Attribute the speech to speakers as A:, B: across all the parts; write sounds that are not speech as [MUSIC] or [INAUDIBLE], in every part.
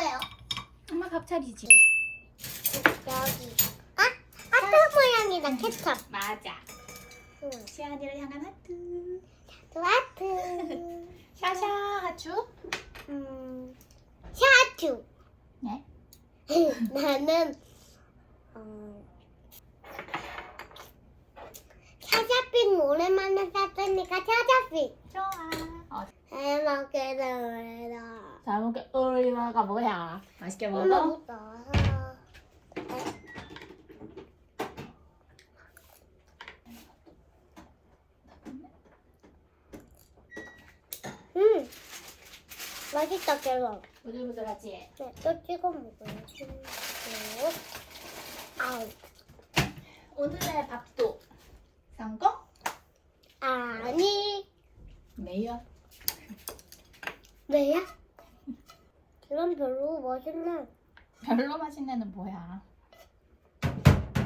A: 엄마 뭐예요? 엄마
B: 밥 차리지.
A: 여기. 아? 하트 모양이다 케첩.
B: 맞아.
A: 응.
B: 시안이를 향한 하트.
A: 또 하트. [LAUGHS]
B: 샤샤 하추.
A: 음. 샤투.
B: 네. [LAUGHS]
A: 나는 어, 차자핑 오랜만에 샀으니까 차자핑.
B: 좋아. 어,
A: 잘 먹겠습니다.
B: 잘 우리가 뭐야? 맛있게
A: 엄마
B: 먹어.
A: 못 나와서. 음, 맛있다 계속.
B: 부들부들하지.
A: 네, 또 찍어 먹어요. 음, 아우,
B: 오늘의 밥도 성공?
A: 아니,
B: 매요.
A: 왜야? 이건 별로 맛있네.
B: 별로 맛있는 애는 뭐야?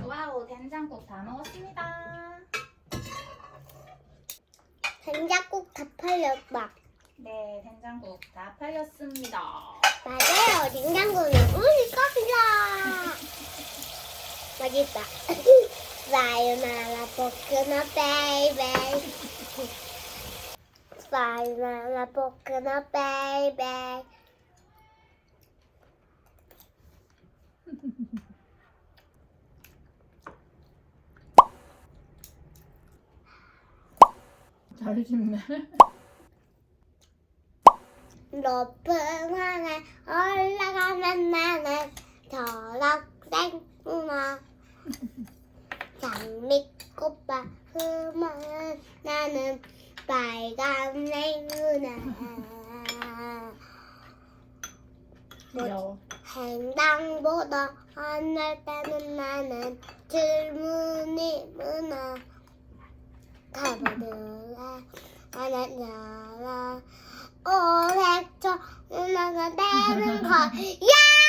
B: 와우 된장국 다 먹었습니다.
A: 된장국 다 팔렸다.
B: 네 된장국 다 팔렸습니다.
A: 맞아요, 된장국은 우리 거기다. 맛있다. [LAUGHS] 사요나라 포크너 베이베. [LAUGHS] 사요나라 포크너 베이베.
B: 잘 씹네.
A: 높은 하늘 올라가면 나는 초록색 문화 장미꽃밭 흠은 나는 빨간색 문화
B: 귀여워.
A: 행당보다 하늘 때는 나는 질문이 문화 가보들아 아나나라. 오렉터 누나가 내는
B: 거. 야!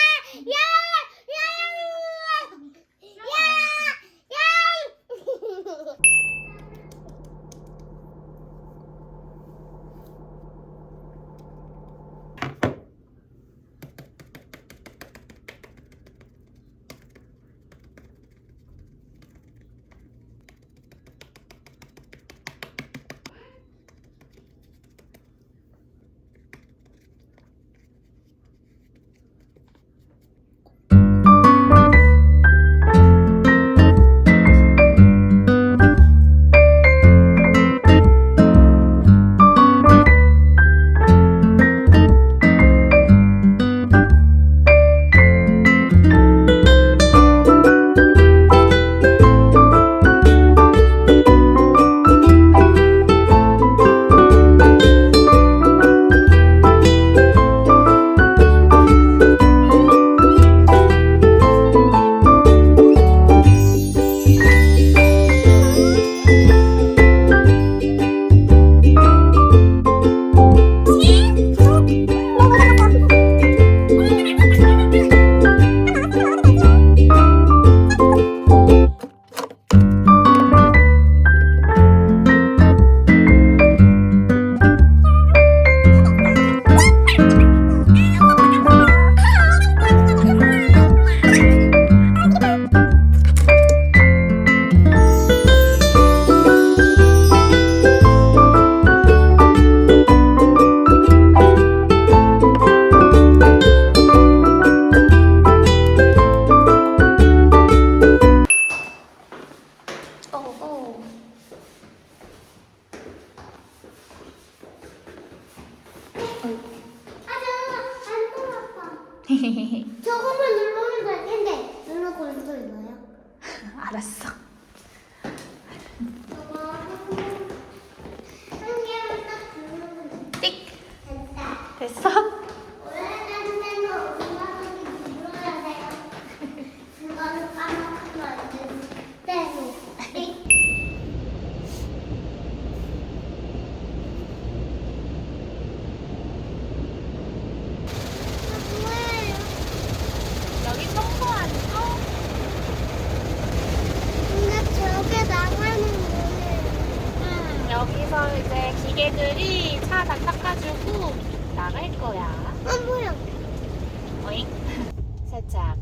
B: 세차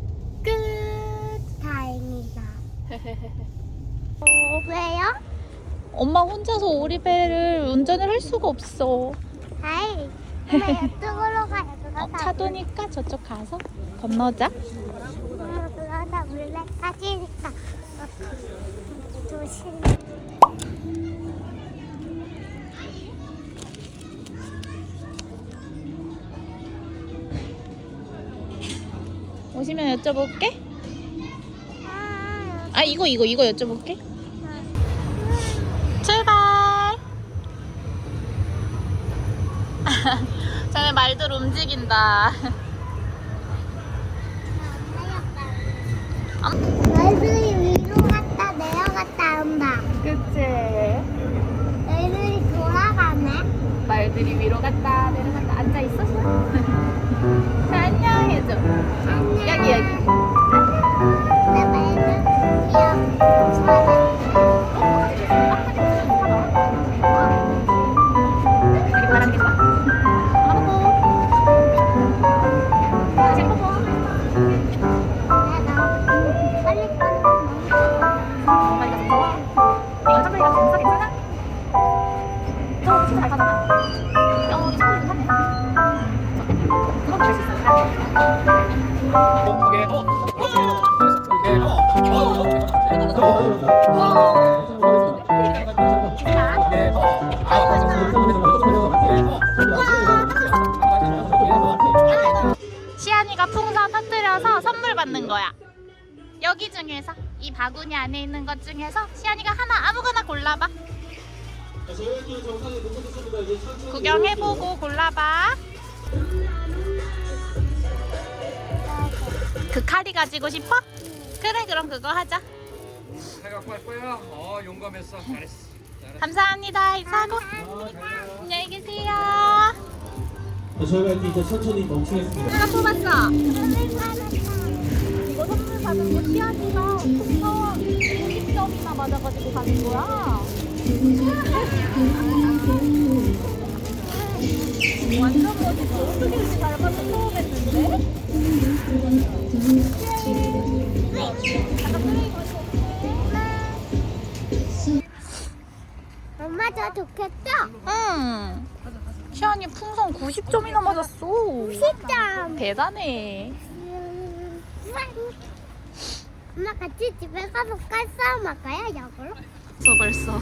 B: 끝.
A: 다행이다. [LAUGHS] 왜요?
B: 엄마 혼자서 오리배를 운전을 할 수가 없어.
A: 아이, 엄마 이쪽으로 가요.
B: 어, 차도니까 저쪽 가서 건너자.
A: 엄마 그러다 물레 빠지니까 조심.
B: 오시면 여쭤볼게.
A: 아,
B: 아 이거 이거 이거 여쭤볼게. 출발. [LAUGHS] 쟤네 말들 움직인다.
A: 애들이 위로 갔다 내려갔다 한다.
B: 그치?
A: 애들이 돌아가네.
B: 말들이 위로 갔다 내려갔다 앉아 있었어. [LAUGHS] 자 안녕 해줘.
A: 안녕.
B: 여기 여기. 여기 중에서 이 바구니 안에 있는 것 중에서 시안이가 하나 아무거나 골라봐. 구경해보고 골라봐. 그 카디 가지고 싶어? 그래 그럼 그거 하자.
C: 해갖고 할 거야. 어 용감했어. 잘했어. 잘했어.
B: 감사합니다. 이사고 안녕히 계세요.
D: 네, 저희가 이제 천천히 멈추겠습니다.
B: 누가 뽑았어? 받은 거 시안이가 풍선 50점이나 맞아가지고 받은 거야. [LAUGHS] 완전 멋있어. 어떻게 이렇게 잘 맞춰 처음 했는데? 거지.
A: 엄마 저 좋겠죠?
B: 응. 시안이 풍선 90점이나 맞았어.
A: 10점.
B: 대단해.
A: 음, 엄마 같이 집에 가서 깔싸움 할까요? 역으로?
B: 벌써 벌써.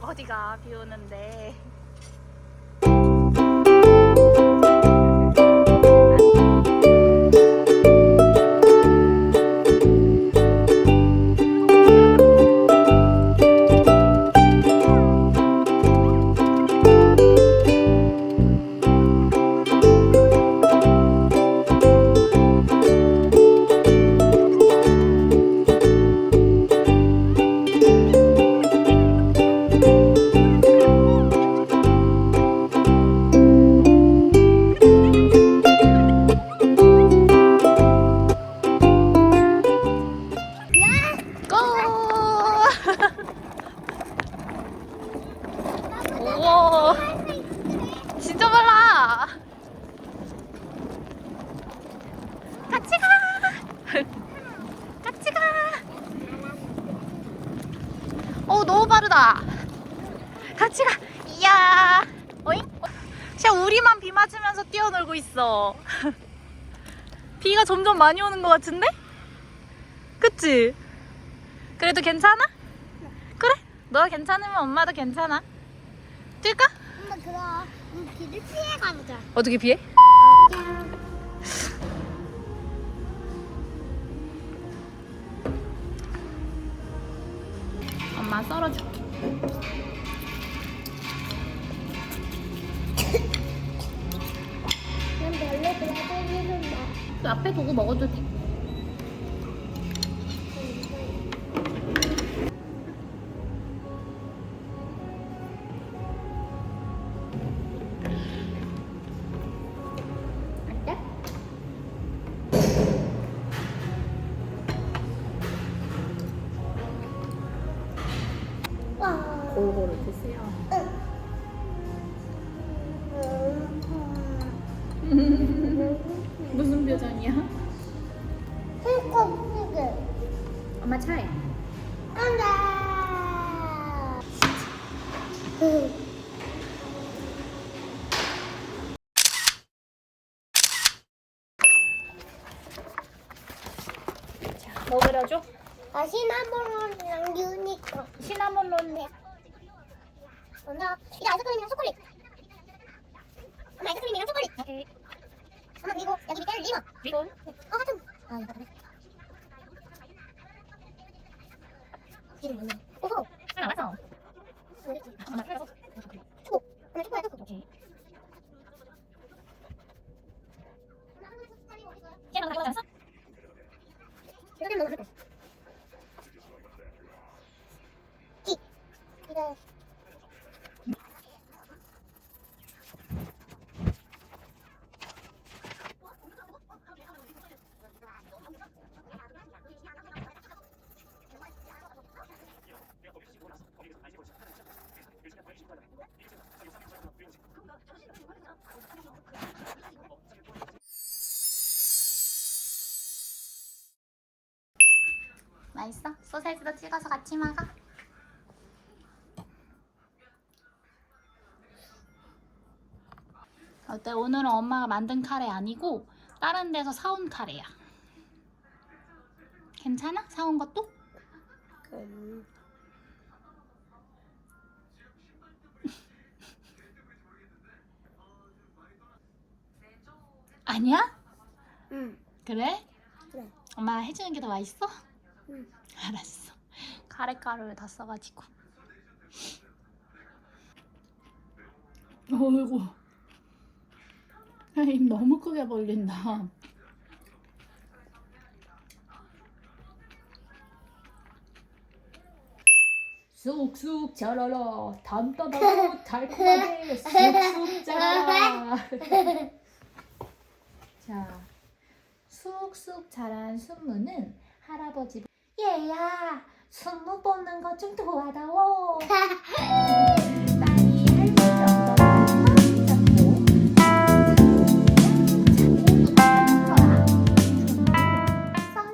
B: 어디가 비 오는데. 빠지면서 뛰어놀고 있어. [LAUGHS] 비가 점점 많이 오는 것 같은데? 그치? 그래도 괜찮아? 그래? 너가 괜찮으면 엄마도 괜찮아. 뛸까?
A: 엄마 그럼 우리 피해 가보자.
B: 어떻게 비해? 엄마 썰어줄게.
A: 그
B: 앞에 두고 먹어도 돼. 골고루 드세요. 차에.
A: 안돼.
B: 뭐 그려줘?
A: 아 시나몬이랑 유니콘.
B: 시나몬 롤.
A: 엄마 이거 아이스크림이랑 초콜릿. 엄마 아이스크림이랑 초콜릿.
B: 오케이.
A: 엄마 그리고 여기 밑에는 리본.
B: 리본.
A: 어 하트. 아 이거 그래. 이름 뭐냐? 오호.
B: 아. 엄마 그려줘.
A: 초코. 엄마 초코 초코.
B: 오케이. 걔는 다 그려졌어?
A: 이거 먹을 거. 이. 이거.
B: 맛있어? 소세지도 찍어서 같이 먹어. 어때? 오늘은 엄마가 만든 카레 아니고 다른 데서 사온 카레야. 괜찮아? 사온 것도?
A: 음. [LAUGHS]
B: 아니야?
A: 응.
B: 그래?
A: 그래.
B: 엄마 해주는 게 더 맛있어?
A: 응.
B: 알았어. 카레 가루를 다 써가지고. 어이구. 입 너무 크게 벌린다. 쑥쑥 자라라 단단하고 [LAUGHS] 달콤하게 쑥쑥 자라라 자 쑥쑥 자란 순무는 할아버지 얘 야 순무 뽑는 거 좀 도와다오 [LAUGHS]